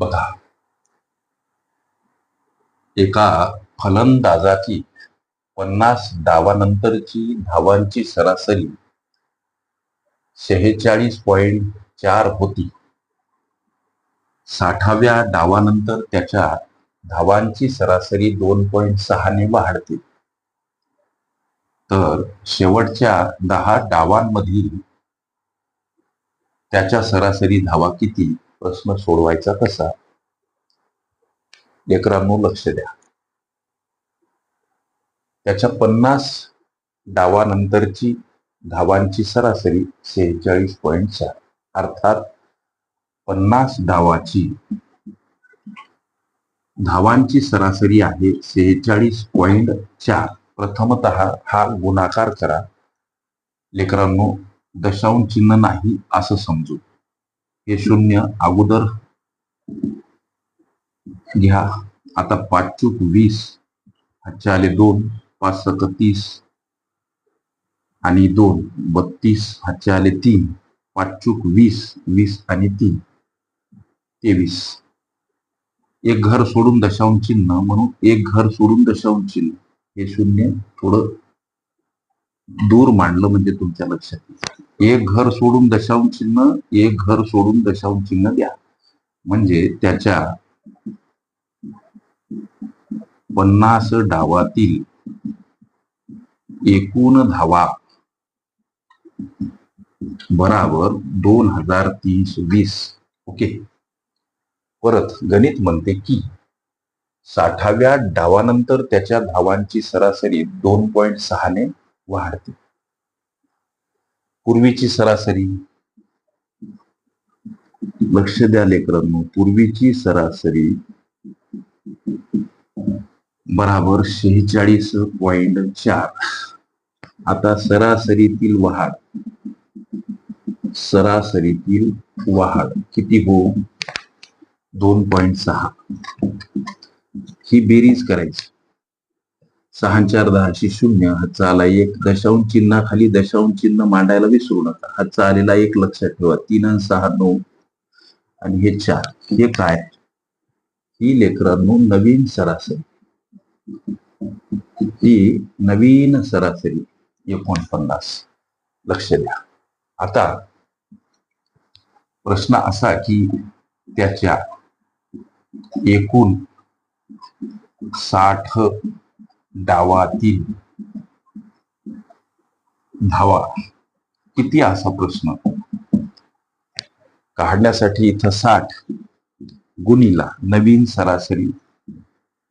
बघा. एका फलंदाजाची पन्नास डावानंतरची धावांची सरासरी शेहेचाळीस पॉइंट चार होती. साठाव्या डावानंतर त्याच्या धावांची सरासरी दोन पॉइंट सहाने वाढते. तर शेवटच्या दहा डावांमधील त्याच्या सरासरी धावा किती? प्रश्न सोडवायचा कसा? लेकरांनो लक्ष द्या. त्याच्या पन्नास डावानंतरची धावांची सरासरी सेहेचाळीस पॉईंट चार. अर्थात पन्नास डावाची धावांची सरासरी आहे सेहेचाळीस पॉईंट चार. प्रथमत हा गुणाकार करा. लेकरांनो दशांश चिन्ह नाही असं समजू. हे शून्य अगोदर घ्या आता पाच चूक वीस आजच्या आले दोन पाच सत तीस आणि दोन बत्तीस हातचे आले तीन पाच चूक वीस वीस आणि तीन तेवीस. एक घर सोडून दशांश चिन्ह म्हणून एक घर सोडून दशांश चिन्ह. हे शून्य थोडं दूर मांडलं म्हणजे तुमच्या लक्षात येईल. एक घर सोडून दशांश चिन्ह एक घर सोडून दशांश चिन्ह द्या. म्हणजे त्याच्या पन्नास डावातील एकूण धावा बराबर दोन हजार तीनशे वीस. ओके? परत गणित म्हणते की साठाव्या डावानंतर त्याच्या धावांची सरासरी दोन पॉइंट सहाने वाढते. पूर्वीची सरासरी. लक्ष द्या लेकरांनो पूर्वीची सरासरी बराबर शेहेचाळीस पॉइंट चार. आता सरासरीतील वाढ सरासरीतील वाढ किती हो? दोन पॉइंट सहा. ही बेरीज करायची. सहा चार दहाशे शून्य हातचा आला एक दशांश चिन्हाखाली दशांश चिन्ह मांडायला विसरू नका. हातचा आलेला एक लक्षात ठेवा तीन आणि सहा नऊ आणि हे चार. हे काय? ही लेकरांनो नवीन सरासरी. ही नवीन सरासरी एकोणपन्नास. लक्ष द्या. आता प्रश्न असा की त्याच्या एकूण साठ डावातील धावा. किती असा प्रश्न? काढण्यासाठी इथं साठ गुणीला नवीन सरासरी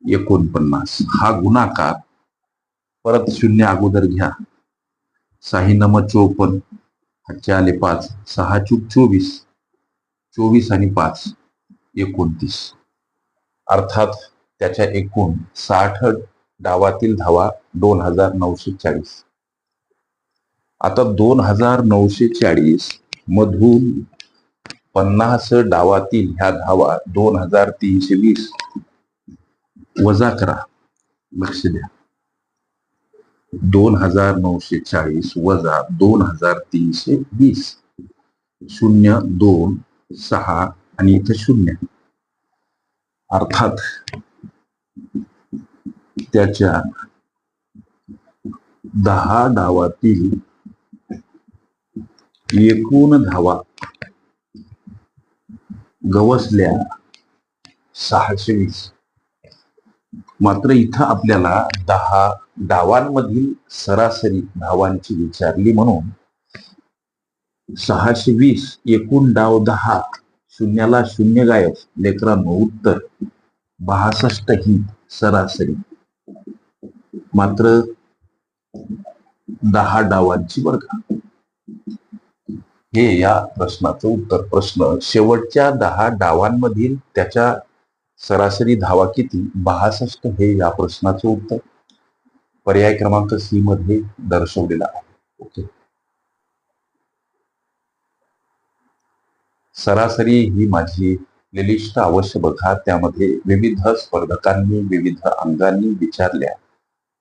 एकोणपन्नास. हा गुणाकार परत शून्य अगोदर घ्या. साही नम चोपन्न हातचे आले पाच सहा चूक चोवीस चोवीस आणि पाच एकोणतीस. अर्थात त्याच्या एकूण साठ डावातील धावा दोन हजार नऊशे चाळीस. आता दोन हजार नऊशे चाळीस मधून पन्नास डावातील ह्या धावा दोन हजार तीनशे वीस. वजा करा. लक्ष द्या. दोन हजार नऊशे चाळीस वजा दोन हजार तीनशे वीस. शून्य दोन सहा आणि इथं शून्य. अर्थात त्याच्या दहा डावातील एकूण धावा गवसल्या सहाशे वीस. मात्र इथं आपल्याला दहा डावांमधील सरासरी धावांची विचारली म्हणून सहाशे वीस एकूण डाव दहा शून्याला शून्य गायब. लेकरांनो उत्तर बासष्ट ही सरासरी. मात्र दहा डावांची बर हे या प्रश्नाचं उत्तर. प्रश्न शेवटच्या दहा डावांमधील त्याच्या सरासरी धावा किती? बासष्ट हे या प्रश्नाचं उत्तर. पर्याय क्रमांक सी मध्ये दर्शवलेला आहे. ओके. सरासरी ही माझी लिलिष्ट अवश्य बघा. त्यामध्ये विविध स्पर्धकांनी विविध अंगांनी विचारल्या.